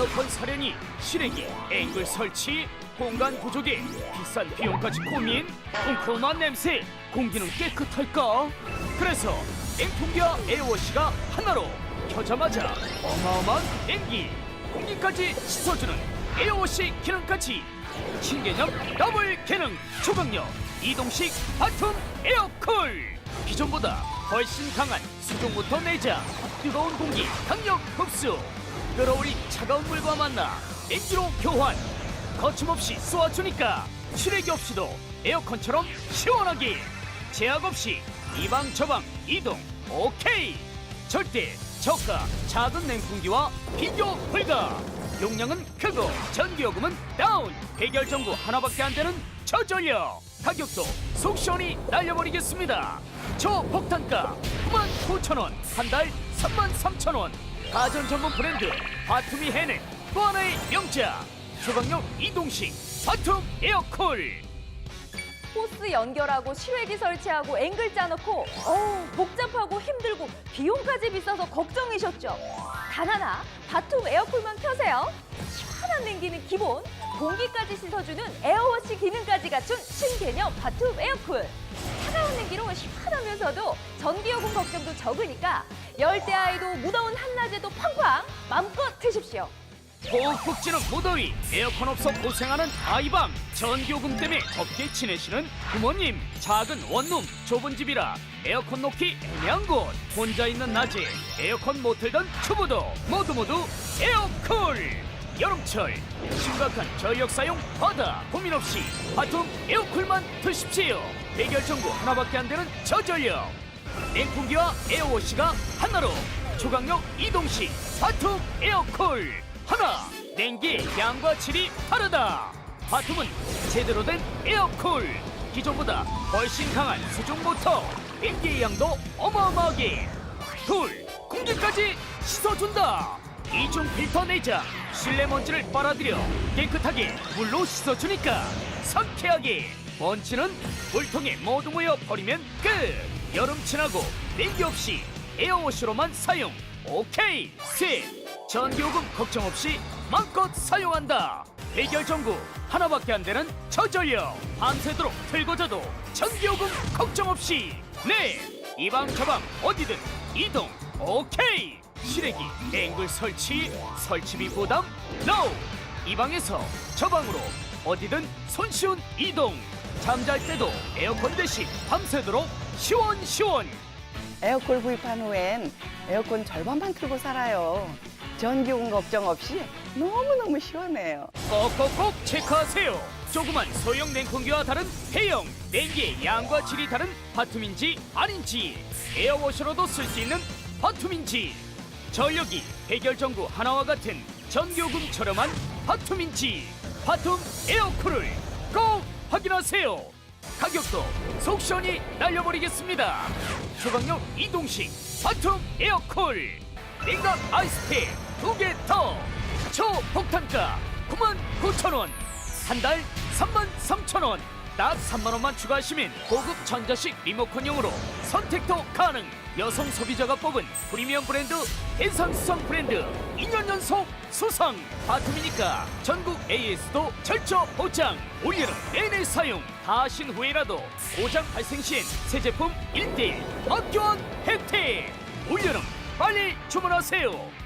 에어컨 사려니 실외기 앵글 설치 공간 부족에 비싼 비용까지 고민 콩콩한 냄새 공기는 깨끗할까? 그래서 냉풍기와 에어워시가 하나로 켜자마자 어마어마한 냉기 공기까지 씻어주는 에어워시 기능까지 신개념 더블 기능 초강력 이동식 바텀 에어쿨. 기존보다 훨씬 강한 수동부터 내자 뜨거운 공기 강력 흡수 끌어올린 차가운 물과 만나 엔지로 교환. 거침없이 쏘아주니까 실외기 없이도 에어컨처럼 시원하게. 제약 없이 이방 저방 이동. 오케이. 절대 저가 작은 냉풍기와 비교 불가. 용량은 크고 전기요금은 다운. 해결 전구 하나밖에 안 되는 저전력. 가격도 속 시원히 날려버리겠습니다. 초폭탄가 99,000원. 한 달 33,000원 가전 전문 브랜드 바툼이 해낸 또 하나의 명자 초강력 이동식 바툼 에어쿨 호스 연결하고 실외기 설치하고 앵글 짜놓고 어우 복잡하고 힘들고 비용까지 비싸서 걱정이셨죠? 단 하나 바툼 에어쿨만 펴세요. 시원한 냉기는 기본, 공기까지 씻어주는 에어워시 기능까지 갖춘 신개념 바툼 에어쿨. 시원하면서도 전기요금 걱정도 적으니까 열대야에도 무더운 한낮에도 팡팡 마음껏 트십시오. 푹푹 찌는 무더위 에어컨 없어 고생하는 아이방 전기요금 때문에 덥게 지내시는 부모님 작은 원룸 좁은 집이라 에어컨 놓기 애매한 곳. 혼자 있는 낮에 에어컨 못 틀던 주부도 모두 모두 에어쿨. 여름철 심각한 전력 사용 바다 고민 없이 바툼 에어쿨만 드십시오 해결 전구 하나밖에 안 되는 저전력. 냉풍기와 에어워시가 하나로. 초강력 이동식 바툼 에어쿨 하나. 냉기 양과 질이 다르다. 바툼은 제대로 된 에어쿨 기존보다 훨씬 강한 수중 모터. 냉기의 양도 어마어마하게. 둘. 공기까지 씻어준다. 이중 필터 내장 실내 먼지를 빨아들여 깨끗하게 물로 씻어주니까 상쾌하게 먼지는 물통에 모두 모여 버리면 끝! 여름 친하고 냉기 없이 에어워시로만 사용. 오케이 셋! 전기요금 걱정 없이 마음껏 사용한다. 해결 전구 하나밖에 안 되는 저전력 밤새도록 틀고 자도 전기요금 걱정 없이. 네! 이방 저방 어디든 이동. 오케이! 실외기 앵글 설치 설치비 부담 노이 방에서 저 방으로 어디든 손쉬운 이동 잠잘 때도 에어컨 대신 밤새도록 시원시원 에어컨 구입한 후엔 에어컨 절반만 틀고 살아요. 전기요금 걱정 없이 너무너무 시원해요. 꼭꼭꼭 체크하세요. 조그만 소형 냉풍기와 다른 대형 냉기의 양과 질이 다른 바툼인지 아닌지 에어워셔로도 쓸 수 있는 바툼인지 전력이 해결 전구 하나와 같은 전기요금 저렴한 바툼인지 바툼 에어쿨을 꼭 확인하세요. 가격도 속 시원히 날려버리겠습니다. 초강력 이동식 바툼 에어쿨 냉각 아이스팩 두개 더 초폭탄가 99,000원 한 달 33,000원 딱 3만원만 추가하시면 고급 전자식 리모컨용으로 선택도 가능. 여성 소비자가 뽑은 프리미엄 브랜드 해상수성 브랜드 2년 연속 수상 바툼이니까 전국 AS도 철저 보장. 올여름 내내 사용. 다 하신 후에라도 고장 발생 시엔 새 제품 1대1 맞교환 혜택. 올여름 빨리 주문하세요